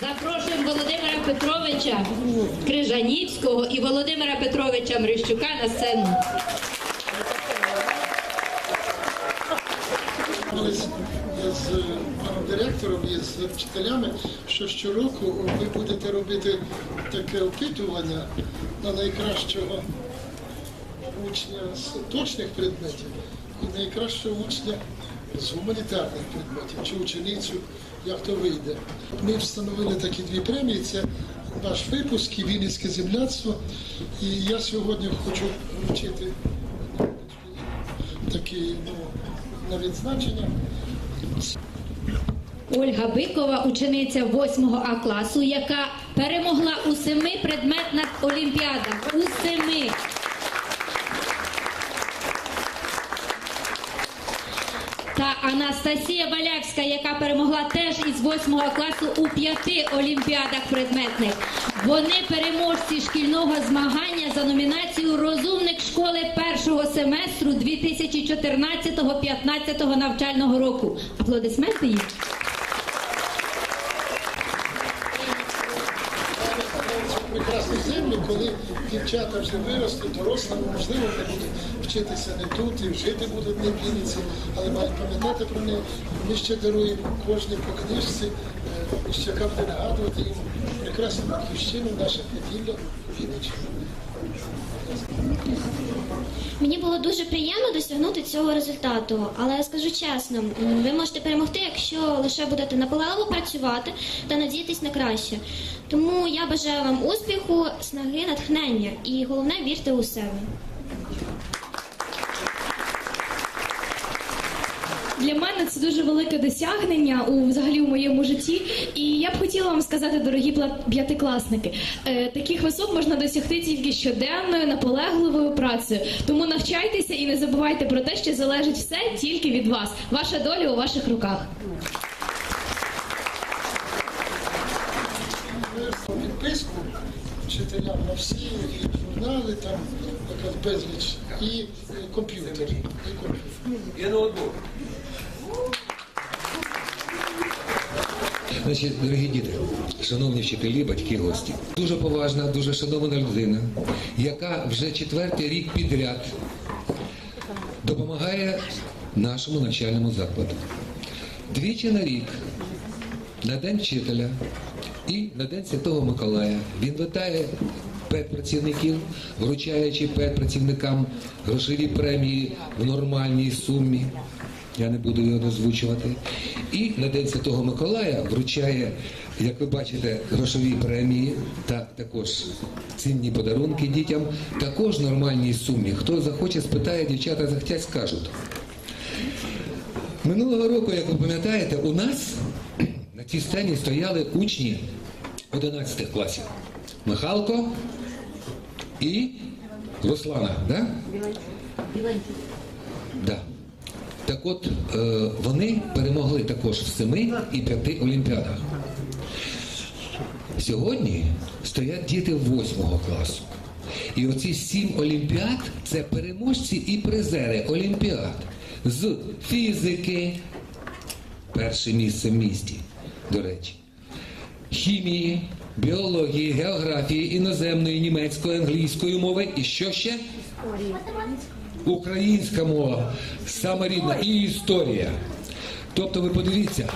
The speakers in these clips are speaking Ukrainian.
Запрошуємо Володимира Петровича Крижанівського і Володимира Петровича Мрищука на сцену. З паном директором і з вчителями, що щороку ви будете робити таке опитування на найкращого учня з точних предметів і найкращого учня з гуманітарних предметів чи ученицю, як то вийде. Ми встановили такі дві премії. Це наш випуск і Вінницьке земляцтво. І я сьогодні хочу вручити такі ну, на відзначення. Ольга Бикова, учениця 8 А класу, яка перемогла у семи предметних олімпіадах. У семи. Та Анастасія Валявська, яка перемогла теж із 8 класу у п'яти олімпіадах предметних. Вони переможці шкільного змагання за номінацію Розумник школи першого семестру 2014-15 навчального року. Аплодисменти їм. Прекрасну землю, коли дівчата вже виростуть, дорослими, можливо, вони будуть вчитися не тут і жити будуть не в Вінниці, але мають пам'ятати про неї. Ми ще даруємо кожній по книжці, ще що яка буде нагадувати їм прекрасну батьківщину, наше поділля Вінниччини. Мені було дуже приємно досягнути цього результату, але скажу чесно, ви можете перемогти, якщо лише будете наполегливо працювати та надіятись на краще. Тому я бажаю вам успіху, снаги, натхнення і головне вірте у себе. Для мене це дуже велике досягнення у взагалі у моєму житті. І я б хотіла вам сказати, дорогі п'ятикласники, е, таких висот можна досягти тільки щоденною, наполегливою працею. Тому навчайтеся і не забувайте про те, що залежить все тільки від вас. Ваша доля у ваших руках. Підписку вчителям на всі і журнали, там якась безліч, і е, комп'ютер. І комп'ютер. І ноутбук. Значить, дорогі діти, шановні вчителі, батьки, гості, дуже поважна, дуже шанована людина, яка вже четвертий рік підряд допомагає нашому навчальному закладу. Двічі на рік, на День вчителя і на День Святого Миколая, він вітає педпрацівників, вручаючи педпрацівникам грошові премії в нормальній сумі. Я не буду його озвучувати. І на День Святого Миколая вручає, як ви бачите, грошові премії та також цінні подарунки дітям, також нормальній сумі. Хто захоче, спитає, дівчата захотять, скажуть. Минулого року, як ви пам'ятаєте, у нас на цій сцені стояли учні 11 класів. Михалко і Руслана, да? Да. Так от, е, вони перемогли також в семи і п'яти олімпіадах. Сьогодні стоять діти восьмого класу. І оці сім олімпіад це переможці і призери олімпіад з фізики, перше місце в місті, до речі, хімії, біології, географії, іноземної, німецької, англійської мови і що ще? Українська мова, саме рідна, і історія. Тобто ви подивіться.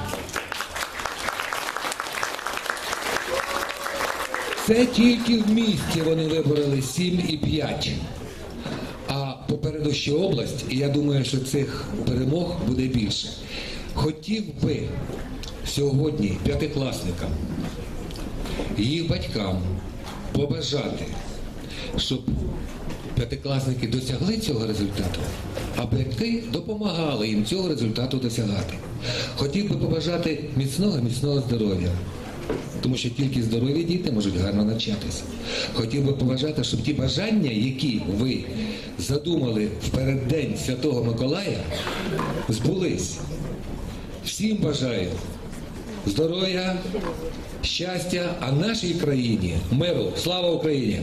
Це тільки в місті вони вибороли 7 і 5. А попереду ще область, і я думаю, що цих перемог буде більше. Хотів би сьогодні п'ятикласникам, їх батькам побажати, щоб п'ятикласники досягли цього результату, а батьки допомагали їм цього результату досягати. Хотів би побажати міцного міцного здоров'я. Тому що тільки здорові діти можуть гарно навчатися. Хотів би побажати, щоб ті бажання, які ви задумали в переддень Святого Миколая, збулись. Всім бажаю здоров'я, щастя, а нашій країні миру. Слава Україні!